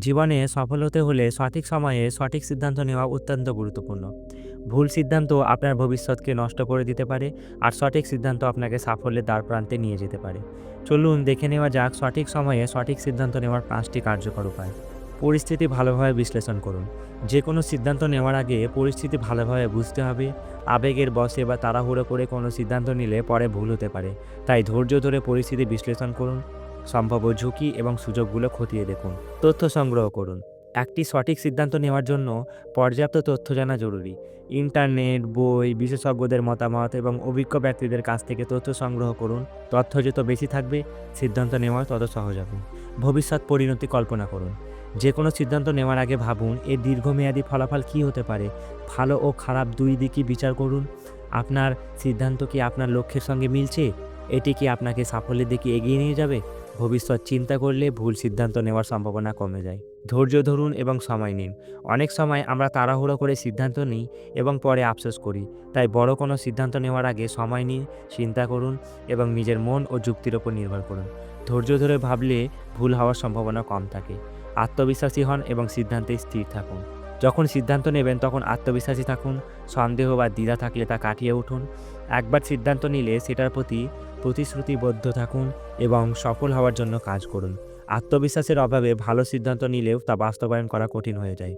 জীবনে সফল হতে হলে সঠিক সময়ে সঠিক সিদ্ধান্ত নেওয়া অত্যন্ত গুরুত্বপূর্ণ। ভুল সিদ্ধান্ত আপনার ভবিষ্যৎকে নষ্ট করে দিতে পারে আর সঠিক সিদ্ধান্ত আপনাকে সাফল্যের দ্বার প্রান্তে নিয়ে যেতে পারে। চলুন দেখে নেওয়া যাক সঠিক সময়ে সঠিক সিদ্ধান্ত নেওয়ার পাঁচটি কার্যকর উপায়। পরিস্থিতি ভালোভাবে বিশ্লেষণ করুন। যে কোনো সিদ্ধান্ত নেওয়ার আগে পরিস্থিতি ভালোভাবে বুঝতে হবে। আবেগের বসে বা তাড়াহুড়ো করে কোনো সিদ্ধান্ত নিলে পরে ভুল হতে পারে। তাই ধৈর্য ধরে পরিস্থিতি বিশ্লেষণ করুন। সম্ভাব্য ঝুঁকি এবং সুযোগগুলো খতিয়ে দেখুন। তথ্য সংগ্রহ করুন। একটি সঠিক সিদ্ধান্ত নেওয়ার জন্য পর্যাপ্ত তথ্য জানা জরুরি। ইন্টারনেট, বই, বিশেষজ্ঞদের মতামত এবং অভিজ্ঞ ব্যক্তিদের কাছ থেকে তথ্য সংগ্রহ করুন। তথ্য যত বেশি থাকবে, সিদ্ধান্ত নেওয়া তত সহজ হবে। ভবিষ্যৎ পরিণতি কল্পনা করুন। যে কোনো সিদ্ধান্ত নেওয়ার আগে ভাবুন এর দীর্ঘমেয়াদী ফলাফল কী হতে পারে? ভালো ও খারাপ দুই দিকই বিচার করুন। আপনার সিদ্ধান্ত কি আপনার লক্ষ্যের সঙ্গে মিলছে? এটি কি আপনাকে সাফল্যের দিকে এগিয়ে নিয়ে যাবে? ভবিষ্যৎ চিন্তা করলে ভুল সিদ্ধান্ত নেওয়ার সম্ভাবনা কমে যায়। ধৈর্য ধরুন এবং সময় নিন। অনেক সময় আমরা তাড়াহুড়ো করে সিদ্ধান্ত নিই এবং পরে আফসোস করি। তাই বড় কোনো সিদ্ধান্ত নেওয়ার আগে সময় নিন, চিন্তা করুন এবং নিজের মন ও যুক্তির ওপর নির্ভর করুন। ধৈর্য ধরে ভাবলে ভুল হওয়ার সম্ভাবনা কম থাকে। আত্মবিশ্বাসী হন এবং সিদ্ধান্তে স্থির থাকুন। যখন সিদ্ধান্ত নেবেন তখন আত্মবিশ্বাসী থাকুন, সন্দেহ বা দ্বিধা থাকলে তা কাটিয়ে উঠুন। একবার সিদ্ধান্ত নিলে সেটার প্রতি প্রতিশ্রুতিবদ্ধ থাকুন এবং সফল হওয়ার জন্য কাজ করুন। আত্মবিশ্বাসের অভাবে ভালো সিদ্ধান্ত নিলেও তা বাস্তবায়ন করা কঠিন হয়ে যায়।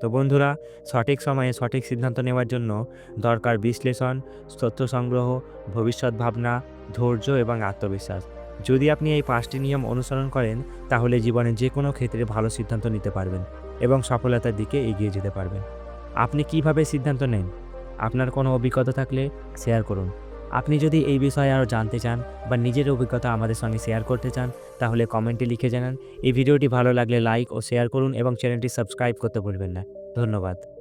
তো বন্ধুরা, সঠিক সময়ে সঠিক সিদ্ধান্ত নেওয়ার জন্য দরকার বিশ্লেষণ, তথ্য সংগ্রহ, ভবিষ্যৎ ভাবনা, ধৈর্য এবং আত্মবিশ্বাস। যদি আপনি এই পাঁচটি নিয়ম অনুসরণ করেন, তাহলে জীবনে যে কোনো ক্ষেত্রে ভালো সিদ্ধান্ত নিতে পারবেন এবং সফলতার দিকে এগিয়ে যেতে পারবেন। আপনি কীভাবে সিদ্ধান্ত নেন? আপনার কোনো অভিজ্ঞতা থাকলে শেয়ার করুন। আপনি যদি এই বিষয়ে আরও জানতে চান বা নিজের অভিজ্ঞতা আমাদের সঙ্গে শেয়ার করতে চান, তাহলে কমেন্টে লিখে জানান। এই ভিডিওটি ভালো লাগলে লাইক ও শেয়ার করুন এবং চ্যানেলটি সাবস্ক্রাইব করতে ভুলবেন না। ধন্যবাদ।